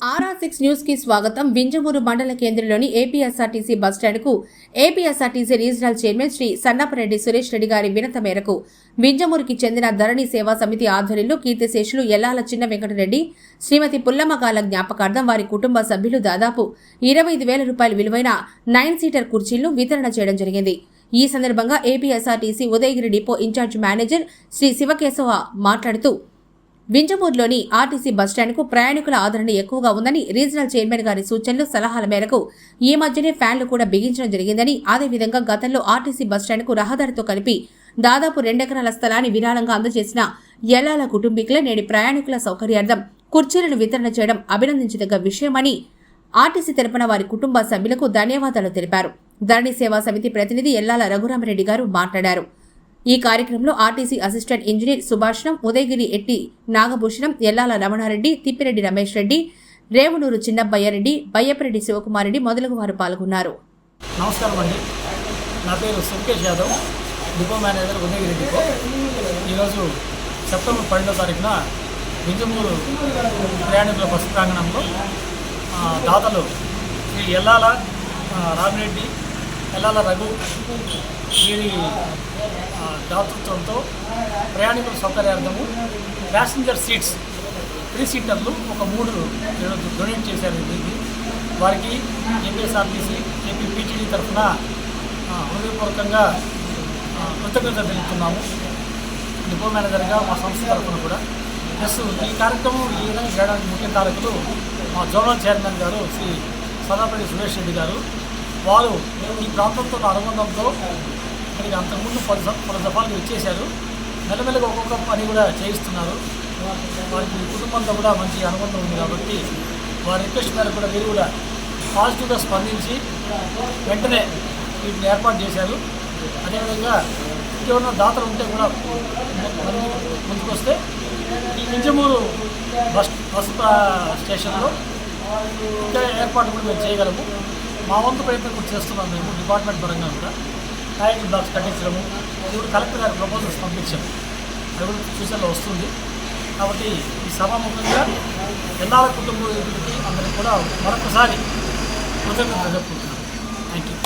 RR six న్యూస్కి స్వాగతం. వింజమూరు మండల కేంద్రంలోని APSRTC బస్టాండ్కు APSRTC regional chairman Shri Sannapareddy Suresh Reddy గారి వినత మేరకు వింజమూరుకి చెందిన ధరణి సేవా సమితి ఆధ్వర్యంలో కీర్తిశేషులు ఎల్లాల చిన్న వెంకటరెడ్డి శ్రీమతి పుల్లమ్మగాల జ్ఞాపకార్థం వారి కుటుంబ సభ్యులు దాదాపు ఇరవై ఐదు వేల రూపాయల విలువైన నైన్ సీటర్ కుర్చీలను వితరణ చేయడం జరిగింది. ఈ సందర్భంగా APSRTC Udayagiri depot incharge manager Shri Shivakeshava మాట్లాడుతూ వింజమూరులోని ఆర్టీసీ బస్టాండ్కు ప్రయాణికుల ఆదరణ ఎక్కువగా ఉందని రీజనల్ చైర్మన్ గారి సూచనలు సలహాల మేరకు ఈ మధ్యనే ఫ్యాన్లు కూడా బిగించడం జరిగిందని అదేవిధంగా గతంలో ఆర్టీసీ బస్టాండ్కు రహదారితో కలిపి దాదాపు రెండెకరాల స్థలాన్ని విరాళంగా అందజేసిన ఎల్లాల కుటుంబీకులే నేడు ప్రయాణికుల సౌకర్యార్థం కుర్చీలను వితరణ చేయడం అభినందించదగ్గ విషయమని ఆర్టీసీ తరపున వారి కుటుంబ సభ్యులకు ధన్యవాదాలు తెలిపారు. ధరణి సేవా సమితి ప్రతినిధి ఎల్లాల రఘురామరెడ్డి గారు మాట్లాడారు. ఈ కార్యక్రమంలో RTC assistant engineer Subhashanam Udayagiri ఎట్టి నాగభూషణం ఎల్లాల రమణారెడ్డి తిప్పిరెడ్డి రమేష్ రెడ్డి రేవునూరు చిన్నబ్బయ్యారెడ్డి బయ్యపరెడ్డి శివకుమారెడ్డి మొదలగు వారు పాల్గొన్నారు. నమస్కారం అండి. నా పేరు Sunkesh Yadav depot manager Udayagiri depot. ఈరోజు సెప్టెంబర్ పన్నెండో తారీఖున నిజమూరు ప్రయాణికుల బస్సు ప్రాంగణంలో దాతలు శ్రీ ఎల్లాల రామిరెడ్డి ఎల్లాల రఘు వీరి ఆ, దాతృత్వంతో ప్రయాణికుల సౌకర్యార్థము ప్యాసింజర్ సీట్స్ త్రీ సీటర్లు ఒక మూడు నేను డొనేట్ చేశారు. దీనికి వారికి ఏపీఎస్ఆర్టీసీ ఏపీపీటీడీ తరఫున హృదయపూర్వకంగా కృతజ్ఞత తెలుపుతున్నాము. డిపో మేనేజర్గా మా సంస్థ తరఫున కూడా. ప్లస్ ఈ కార్యక్రమం ఈ విధంగా చేయడానికి ముఖ్య కారకులు మా జోనల్ చైర్మన్ గారు శ్రీ సదాపల్లి సురేష్ రెడ్డి గారు. వారు ఈ ప్రాంతంతో అనుబంధంతో ఇక్కడికి అంతకుముందు పది పలు దఫాలు వచ్చేశారు మెల్లమెల్లగా ఒక్కొక్క పని కూడా చేయిస్తున్నారు. వారికి కుటుంబంతో కూడా మంచి అనుబంధం ఉంది కాబట్టి వారి రిక్వెస్ట్ మేరకు కూడా మీరు కూడా పాజిటివ్గా స్పందించి వెంటనే వీటిని ఏర్పాటు చేశారు. అదేవిధంగా ఇంకేమన్నా దాతలు ఉంటే కూడా ముందుకొస్తే ఈ నిజమూరు బస్ బస్ స్టేషన్లో ఇంకా ఏర్పాటు కూడా మేము చేయగలము. మా వంతు ప్రయత్నం కూడా చేస్తున్నాం మేము డిపార్ట్మెంట్ పరంగా కూడా. టైటిల్ బ్లాక్స్ కట్టించడము ఇప్పుడు కలెక్టర్ గారు ప్రపోజల్స్ పంపించాము అది కూడా ఫ్యూచర్లో వస్తుంది. కాబట్టి ఈ సభాముఖంగా ఎల్లాల కుటుంబానికి అందరికీ కూడా మరొకసారి కృతజ్ఞత చెప్పుకుంటున్నాను థ్యాంక్ యూ